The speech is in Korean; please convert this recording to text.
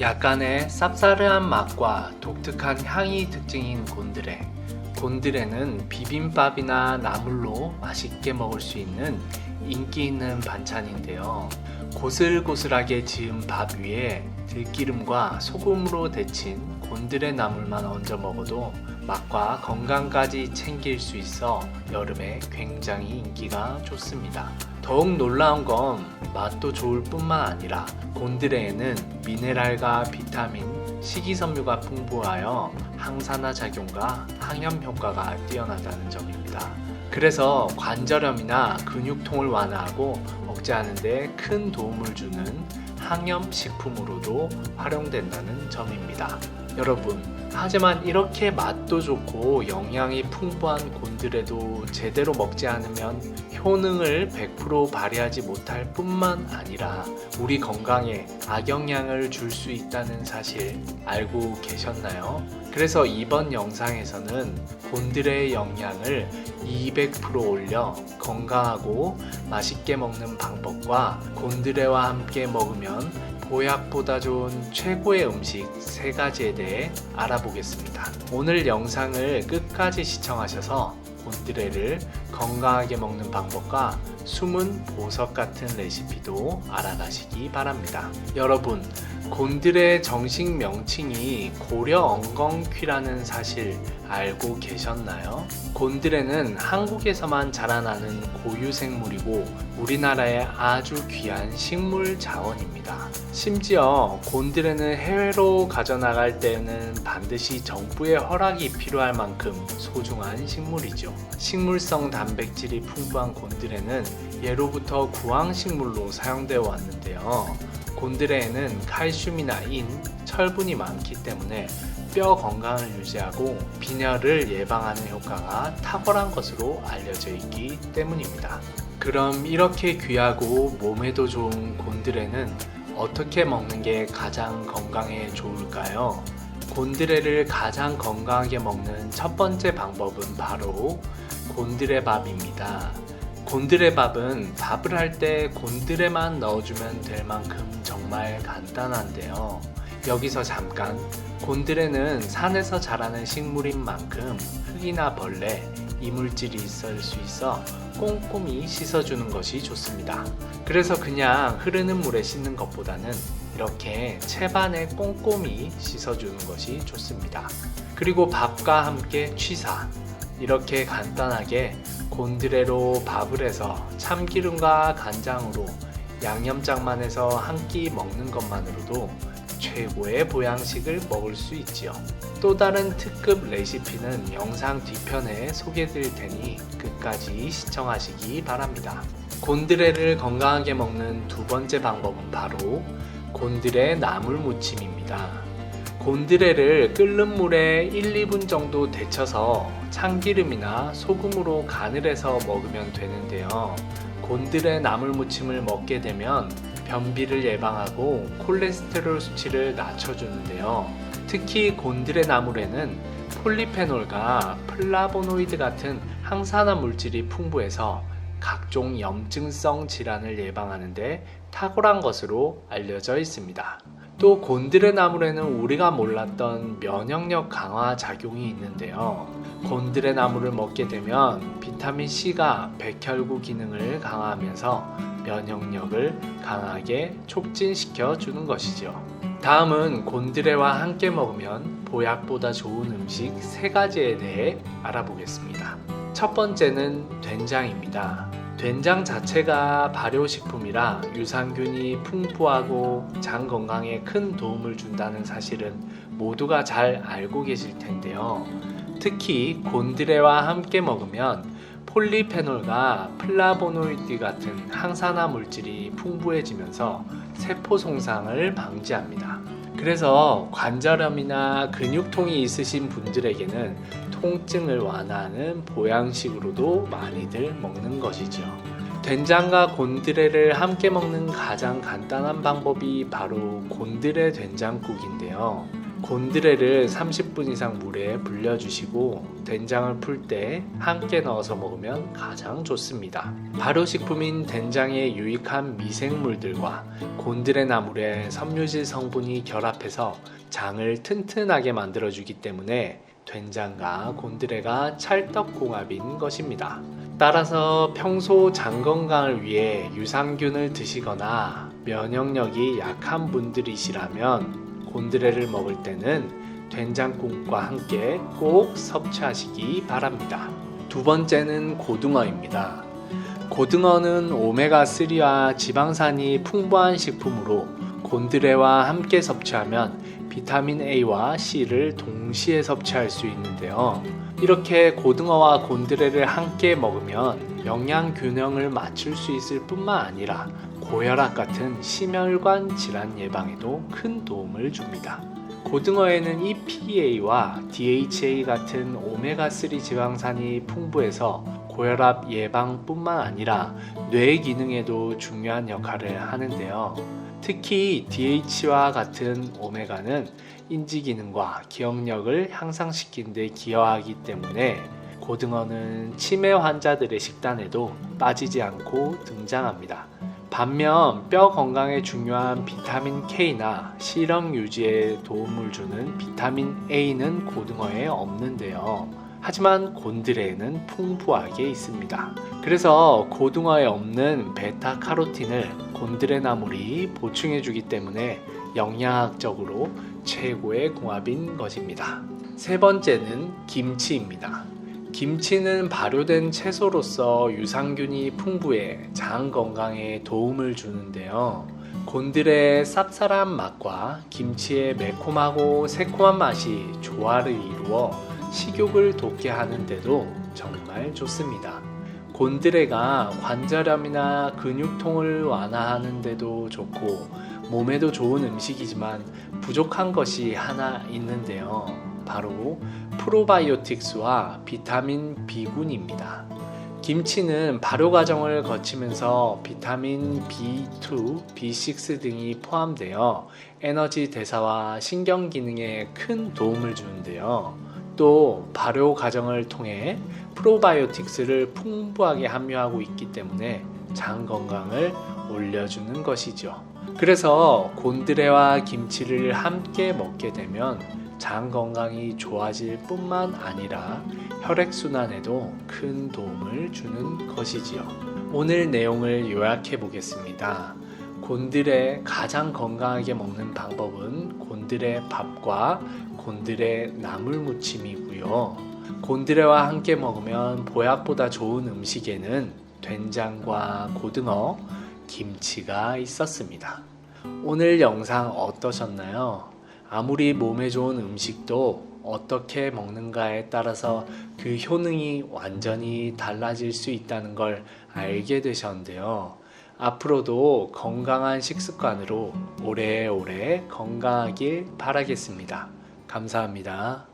약간의 쌉싸름한 맛과 독특한 향이 특징인 곤드레. 곤드레는 비빔밥이나 나물로 맛있게 먹을 수 있는 인기 있는 반찬인데요. 고슬고슬하게 지은 밥 위에 들기름과 소금으로 데친 곤드레 나물만 얹어 먹어도 맛과 건강까지 챙길 수 있어 여름에 굉장히 인기가 좋습니다. 더욱 놀라운 건 맛도 좋을 뿐만 아니라 곤드레에는 미네랄과 비타민, 식이섬유가 풍부하여 항산화 작용과 항염 효과가 뛰어나다는 점입니다. 그래서 관절염이나 근육통을 완화하고 억제하는 데 큰 도움을 주는 항염 식품으로도 활용된다는 점입니다. 여러분, 하지만 이렇게 맛도 좋고 영양이 풍부한 곤드레도 제대로 먹지 않으면 효능을 100% 발휘하지 못할 뿐만 아니라 우리 건강에 악영향을 줄 수 있다는 사실 알고 계셨나요? 그래서 이번 영상에서는 곤드레의 영양을 200% 올려 건강하고 맛있게 먹는 방법과 곤드레와 함께 먹으면 보약보다 좋은 최고의 음식 세 가지에 대해 알아보겠습니다. 오늘 영상을 끝까지 시청하셔서 곤드레를 건강하게 먹는 방법과 숨은 보석 같은 레시피도 알아가시기 바랍니다. 여러분, 곤드레의 정식 명칭이 고려 엉겅퀴라는 사실 알고 계셨나요? 곤드레는 한국에서만 자라나는 고유 생물이고 우리나라의 아주 귀한 식물 자원입니다. 심지어 곤드레는 해외로 가져나갈 때는 반드시 정부의 허락이 필요할 만큼 소중한 식물이죠. 식물성 단백질이 풍부한 곤드레는 예로부터 구황식물로 사용되어 왔는데요. 곤드레에는 칼슘이나 인, 철분이 많기 때문에 뼈 건강을 유지하고 빈혈을 예방하는 효과가 탁월한 것으로 알려져 있기 때문입니다. 그럼 이렇게 귀하고 몸에도 좋은 곤드레는 어떻게 먹는 게 가장 건강에 좋을까요? 곤드레를 가장 건강하게 먹는 첫 번째 방법은 바로 곤드레밥입니다. 곤드레밥은 밥을 할 때 곤드레만 넣어주면 될 만큼 정말 간단한데요. 여기서 잠깐 곤드레는 산에서 자라는 식물인 만큼 흙이나 벌레, 이물질이 있을 수 있어 꼼꼼히 씻어주는 것이 좋습니다. 그래서 그냥 흐르는 물에 씻는 것보다는 이렇게 채반에 꼼꼼히 씻어주는 것이 좋습니다. 그리고 밥과 함께 취사, 이렇게 간단하게 곤드레로 밥을 해서 참기름과 간장으로 양념장만 해서 한 끼 먹는 것만으로도 최고의 보양식을 먹을 수 있지요. 또 다른 특급 레시피는 영상 뒤편에 소개드릴 테니 끝까지 시청하시기 바랍니다. 곤드레를 건강하게 먹는 두 번째 방법은 바로 곤드레 나물 무침입니다. 곤드레를 끓는 물에 1, 2분 정도 데쳐서 참기름이나 소금으로 간을 해서 먹으면 되는데요. 곤드레 나물 무침을 먹게 되면 변비를 예방하고 콜레스테롤 수치를 낮춰주는데요. 특히 곤드레 나물에는 폴리페놀과 플라보노이드 같은 항산화 물질이 풍부해서 각종 염증성 질환을 예방하는데 탁월한 것으로 알려져 있습니다. 또 곤드레 나물에는 우리가 몰랐던 면역력 강화 작용이 있는데요. 곤드레 나물을 먹게 되면 비타민 C가 백혈구 기능을 강화하면서 면역력을 강하게 촉진시켜 주는 것이죠. 다음은 곤드레와 함께 먹으면 보약보다 좋은 음식 세 가지에 대해 알아보겠습니다. 첫 번째는 된장입니다. 된장 자체가 발효식품이라 유산균이 풍부하고 장 건강에 큰 도움을 준다는 사실은 모두가 잘 알고 계실 텐데요. 특히 곤드레와 함께 먹으면 폴리페놀과 플라보노이드 같은 항산화 물질이 풍부해지면서 세포 손상을 방지합니다. 그래서 관절염이나 근육통이 있으신 분들에게는 통증을 완화하는 보양식으로도 많이들 먹는 것이죠. 된장과 곤드레를 함께 먹는 가장 간단한 방법이 바로 곤드레 된장국인데요. 곤드레를 30분 이상 물에 불려주시고 된장을 풀 때 함께 넣어서 먹으면 가장 좋습니다. 발효식품인 된장의 유익한 미생물들과 곤드레 나물의 섬유질 성분이 결합해서 장을 튼튼하게 만들어주기 때문에 된장과 곤드레가 찰떡궁합인 것입니다. 따라서 평소 장 건강을 위해 유산균을 드시거나 면역력이 약한 분들이시라면 곤드레를 먹을 때는 된장국과 함께 꼭 섭취하시기 바랍니다. 두 번째는 고등어입니다. 고등어는 오메가3와 지방산이 풍부한 식품으로 곤드레와 함께 섭취하면 비타민 A와 C를 동시에 섭취할 수 있는데요. 이렇게 고등어와 곤드레를 함께 먹으면 영양 균형을 맞출 수 있을 뿐만 아니라 고혈압 같은 심혈관 질환 예방에도 큰 도움을 줍니다. 고등어에는 EPA와 DHA 같은 오메가3 지방산이 풍부해서 고혈압 예방뿐만 아니라 뇌 기능에도 중요한 역할을 하는데요. 특히 DH와 같은 오메가는 인지 기능과 기억력을 향상시키는 데 기여하기 때문에 고등어는 치매 환자들의 식단에도 빠지지 않고 등장합니다. 반면 뼈 건강에 중요한 비타민 K나 실형 유지에 도움을 주는 비타민 A는 고등어에 없는데요. 하지만 곤드레에는 풍부하게 있습니다. 그래서 고등어에 없는 베타카로틴을 곤드레 나물이 보충해 주기 때문에 영양학적으로 최고의 궁합인 것입니다. 세 번째는 김치입니다. 김치는 발효된 채소로서 유산균이 풍부해 장 건강에 도움을 주는데요. 곤드레의 쌉쌀한 맛과 김치의 매콤하고 새콤한 맛이 조화를 이루어 식욕을 돋게 하는데도 정말 좋습니다. 곤드레가 관절염이나 근육통을 완화하는데도 좋고 몸에도 좋은 음식이지만 부족한 것이 하나 있는데요. 바로 프로바이오틱스와 비타민 B군입니다. 김치는 발효 과정을 거치면서 비타민 B2, B6 등이 포함되어 에너지 대사와 신경 기능에 큰 도움을 주는데요. 또 발효 과정을 통해 프로바이오틱스를 풍부하게 함유하고 있기 때문에 장 건강을 올려주는 것이죠. 그래서 곤드레와 김치를 함께 먹게 되면 장 건강이 좋아질 뿐만 아니라 혈액순환에도 큰 도움을 주는 것이지요. 오늘 내용을 요약해 보겠습니다. 곤드레 가장 건강하게 먹는 방법은 곤드레 밥과 곤드레 나물 무침이고요. 곤드레와 함께 먹으면 보약보다 좋은 음식에는 된장과 고등어, 김치가 있었습니다. 오늘 영상 어떠셨나요? 아무리 몸에 좋은 음식도 어떻게 먹는가에 따라서 그 효능이 완전히 달라질 수 있다는 걸 알게 되셨는데요. 앞으로도 건강한 식습관으로 오래오래 건강하길 바라겠습니다. 감사합니다.